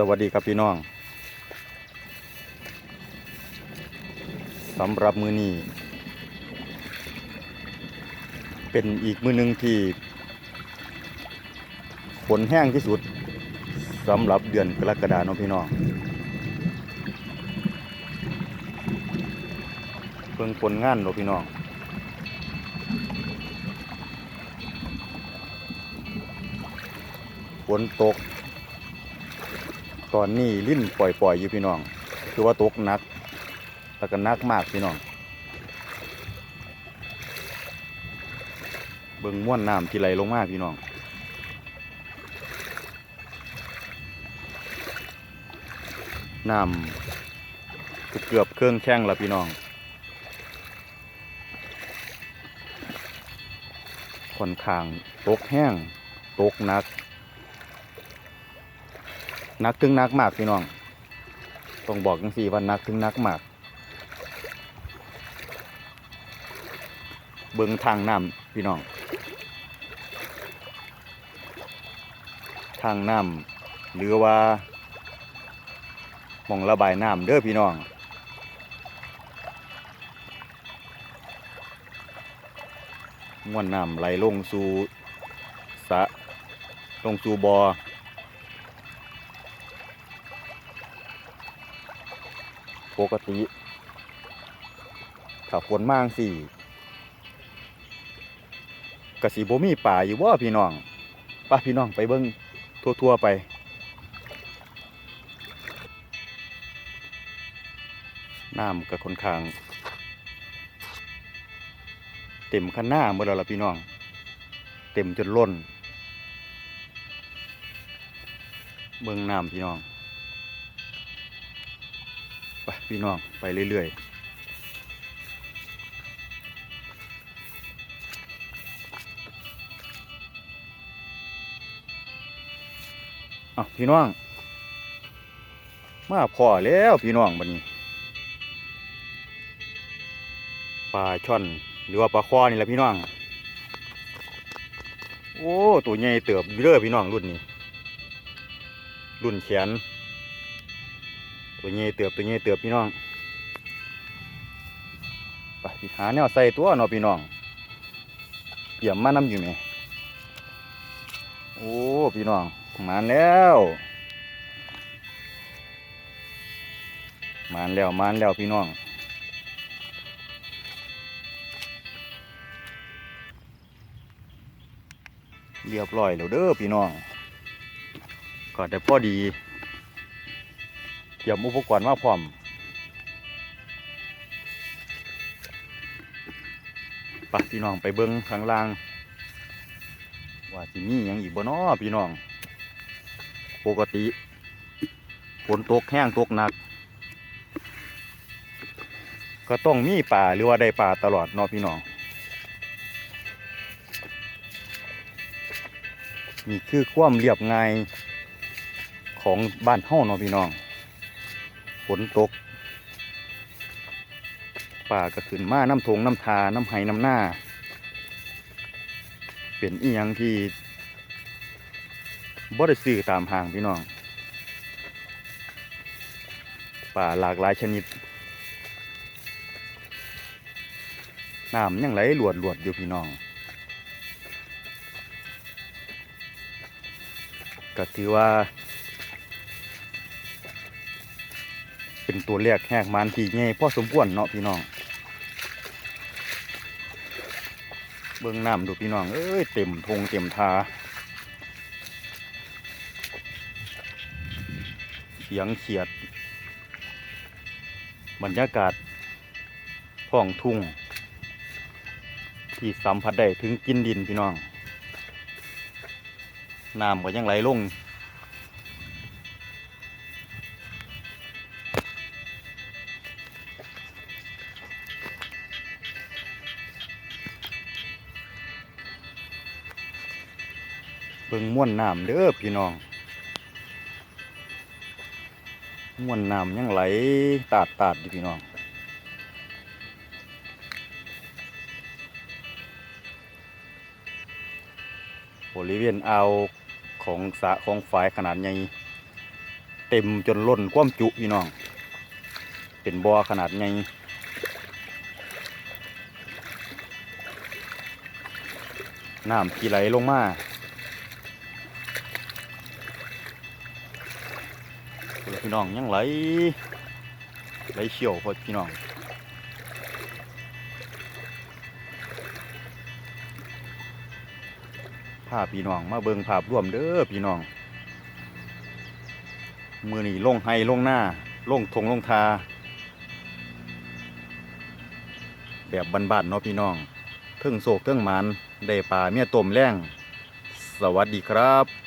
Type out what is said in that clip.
สวัสดีครับพี่น้องสำหรับมือนี้ เป็นอีกมือหนึ่งที่ฝนแห้งที่สุดสำหรับเดือนกรกฎาคมพี่น้องเพิ่งผลงานเนาะพี่น้องฝนตก ตอนนี้ลิ้นปล่อยๆอยู่พี่น้อง คือว่าตกหนักแล้วก็นักมากพี่น้อง เบิ่งม้วนน้ำที่ไหลลงมาพี่น้องน้ำเกือบเครื่องแข้งแล้วพี่น้องค่อนข้างตกแห้งตกหนัก นักถึงนักมากพี่น้องต้องบอกจังสี่ว่านักถึงนักมาก เบิ่งทางน้ำพี่น้อง ทางน้ำหรือว่าหมองระบายน้ำเด้อพี่น้องมวนน้ำไหลลงสู่สะลงสู่บอ่อ ปกติถ้าฝนมากสี่กะสีบ่มีป่าอยู่ว่าพี่น้องป้าพี่น้องไปเบิ้งทั่วๆไป น้ำก็ค่อนข้าง เต็มคันหน้าเมื่อแล้วล่ะพี่น้อง เต็มจนล้น เบิ่งน้ำพี่น้อง ไปพี่น้องไปเรื่อยๆอะพี่น้อง มาพอแล้วพี่น้องบัดนี้ปลาช่อนหรือว่าปลาคอนี่แหละพี่น้อง โอ้ตัวใหญ่เติบอยู่เด้อพี่น้องรุ่นนี้ รุ่นแขน ตัวใหญ่เติบตัวใหญ่เติบพี่น้องไปหาแนวใส่ตัวเนาะพี่น้องเกี่ยมมาน้ำอยู่ไหมโอ้พี่น้องมานแล้วมานแล้วมานแล้วพี่น้องเรียบร้อยแล้วเด้อพี่น้องก็ได้พอดี เตรียมอุปกรณ์มาพร้อมไปพี่น้องไปเบิ้งข้างล่าง ว่าสิมีหยังอีกบ่น้อพี่น้อง ปกติฝนตกแห้งตกหนัก ก็ต้องมีป่าหรือว่าได้ป่าตลอดนาะพี่น้อง นี่คือความเรียบง่ายของบ้านเฮานาะพี่น้อง ฝนตกป่าก็ขึ้นมาน้ำทงน้ำทาน้ำไห้น้ำหน้า เป็นอีหยังที่บ่ได้ซื้อตามห้างพี่น้อง ป่าหลากหลายชนิดน้ำยังไหลหลวดหลวดอยู่พี่น้องก็ถือว่า เป็นตัวเลขแหกมันที่ใหญ่พอสมควรเนาะพี่น้อง เบิ่งน้ำดูพี่น้อง เอ้ยเต็มทงเต็มทา เสียงเขียด บรรยากาศท้องทุ่ง ที่สัมผัสได้ถึงกินดินพี่น้อง น้ำก็ยังไหลลง เบิ่งม่วนน้ำเด้อพี่น้องม่วนน้ำยังไหลตาดตาดอยู่พี่น้องบริเวณเอาของสะของฝายขนาดใหญ่เต็มจนล้นความจุพี่น้อง เป็นบ่อขนาดใหญ่น้ำที่ไหลลงมา พี่น้องยังไหลไหลเชี่ยวพอพี่น้องพาพพี่น้องมาเบิงภาพร่วมเด้อพี่น้องมือนี่ลงไห้ลงหน้าลงทงลงทา แบบบ้านๆเนาะพี่น้องเทิงโศกเทิงหมันได้ปลาเมียต้มแรงสวัสดีครับ